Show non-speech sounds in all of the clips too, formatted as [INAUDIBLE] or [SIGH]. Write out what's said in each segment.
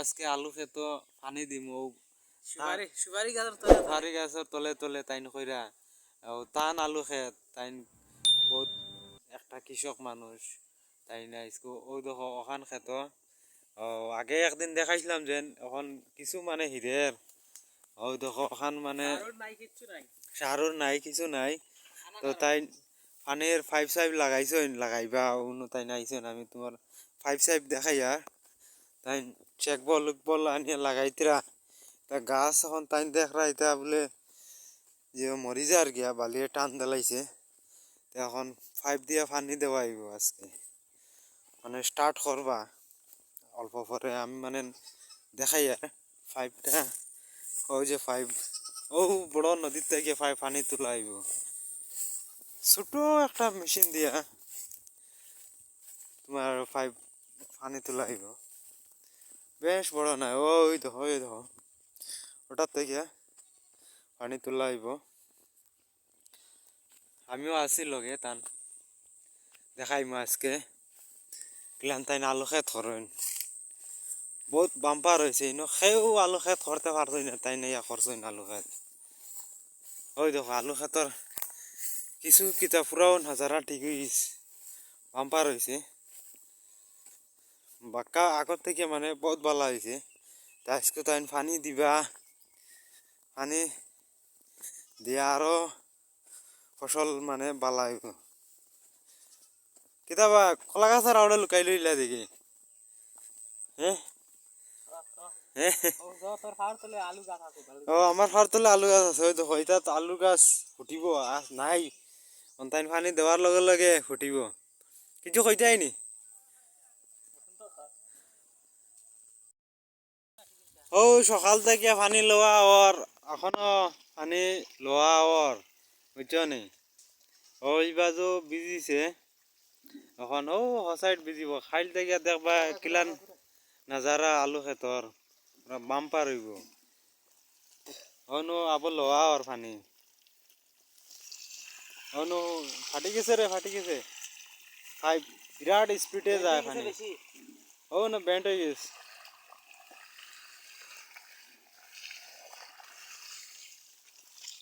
আজকে আলু খেত পানি দিমু। সুপারি সুপারি গাছের তলে সারি গাছের তলে তলে তাইন কইরা ও টান আলু খেত। তাইন বহুত একটা কৃষক মানুষ। তাই না ইসকো ওই দেখো ওখান খেত। ও আগে একদিন দেখাইছিলাম যেন এখন কিছু মানে হিরের ওই দেখো ওখান মানে সারর নাই কিছু নাই। তো তাই পানির ফাইভ সাইভ লাগাইছেন লাগাইবা অন্য তাই নাইছেন আমি তোমার ফাইভ সাইভ দেখাইয়া। তাই চেক বল বল আনিয়ে লাগাইতরা তা গাছ এখন তাই দেখরা এটা বলে যে মরি যার গিয়া বালিয়ে টান দেলাইছে তা এখন ফাইভ দিয়া পানি দেওয়া আইব আজকে মানে স্টার্ট করবা অল্প পরে আমি মানে দেখাইয়া ফাইভটা ওই যে ফাইভ ও বড় নদীর থেকে ফাইভ পানি তোলা আইব ছোট একটা মেশিন দিয়া তোমার পাইপ পানি তোলা আইব বেশ বড় না ওই দেখো ওই দেখো। ওটার থেকে পানি তোলা আইব। আমিও আছি লগে, তান। দেখাইম আজকে। গিলান তাই আলু খেত করেন বহুত বাম্পার হয়েছে ইনো সেও আলু খেত করতে পারছই না, তাই না ইয়া করছই আলু খেত ওই দেখো আলু খেতর কিছু কিতা পুরাও নাজারা ঠিক হয়েছে বাম্পার হয়েছে বাক্কা আগর থেকে মানে বহুত ভালো হয়েছে তা আজকে পানি দিবা। পানি দিয়া আরও ফসল মানে বালা হইব কিতাবা কলা গাছের আউড়ে লুকাই লইলা দেখি। হ্যাঁ ও আমার ফার তোলে আলু গাছ আছে। ওই দেখো তো আলু গাছ ফুটিব। নাই। অন্তাইন পানি দেওয়ার লগে লগে ফুটিব। কিছু কইতাই নি? ও সকাল থেকে পানি লোয়া ওর এখনও পানি লোয়া ওর বুঝছ নি? ওই বাজু বিজিছে, এখন ও হসাইড বিজিব। খাইল থেকে দেখবা কিলান নাজারা আলু খেতর পুরা বাম্পার হইব অনু আবার লোয়া আর পানি। অনু, ফাটি গেছে রে ফাটি গেছে। হাই বিরাট স্পিডে যায় পানি। ও না ব্যান্ড হয়ে গেছে।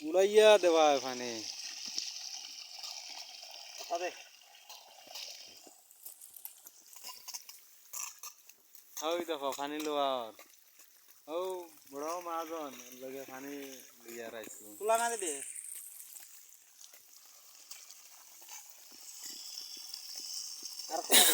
উড়াইয়া দেওয়া তবে ওই দেখো পানি লোয়া আর ও বড় মাজন লগে পানি লিয়া রাখছো তুলা না দে আর কোনা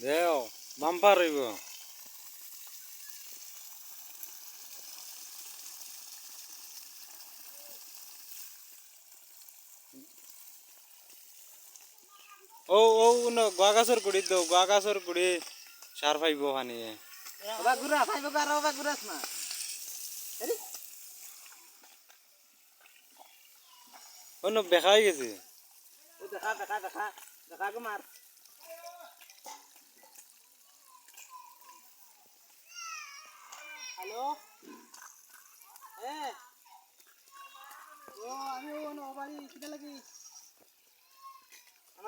দেও বাম্পার হইব। ও ও ন গোয়া গাছর গুড়ি তো গোয়া গাছর গুড়ি সার পাইব পানি ওবা গুরা ফাইব গার ওবা গুরাস না ও ন বেখাই গেছে। ও দেখা দেখা দেখা দেখা গো মার হ্যালো এ? ও আমি ও না বাড়ি কিটা লাগি।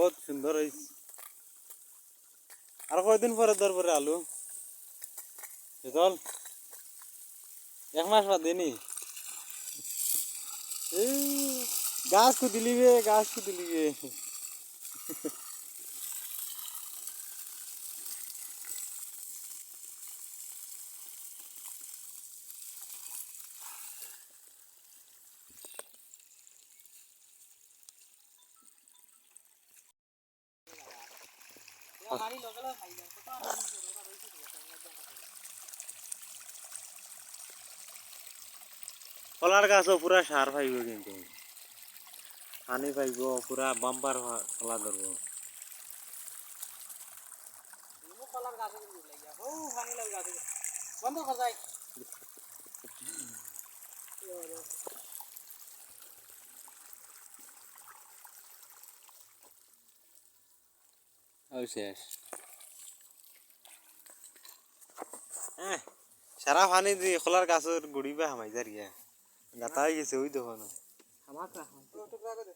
বহুত সুন্দর হয়েছে আর কয়দিন পরে দরবারে আলু? চল এক মাস বাদ এই গাছ কু দিলিবে গাছ কু দিলিবে পানি লগালে খাই যায় কত আর পানি দিয়ে ওটা রইছে তো একদম কলার গাছও পুরা সার পাইব কিন্তু। পানি পাইব পুরা বাম্পার কলা ধরব বন্ধ কর যাই। [LAUGHS] ওই শেষ হ্যাঁ সারা পানি দিয়ে খোলার গাছের গুড়ি বা হামাই যার গিয়া গাতা হয়ে গেছে ওই দেখো না আমার কা তো টুকরা করে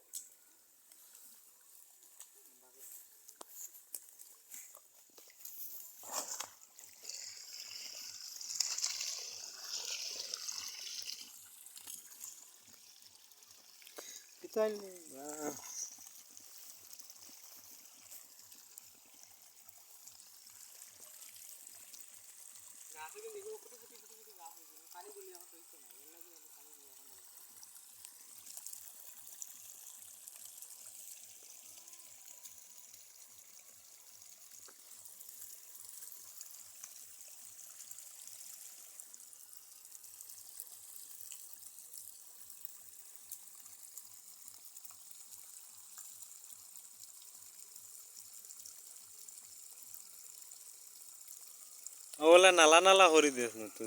গাছে কিন্তু এগুলো কুটি কুটি কুটি কুটি গাছ হয়েছে পানি দিলে এখন রইছে না এর লাগে আমি পানি দিয়ে এখন ওলা নালা নালা করে দেশ না তো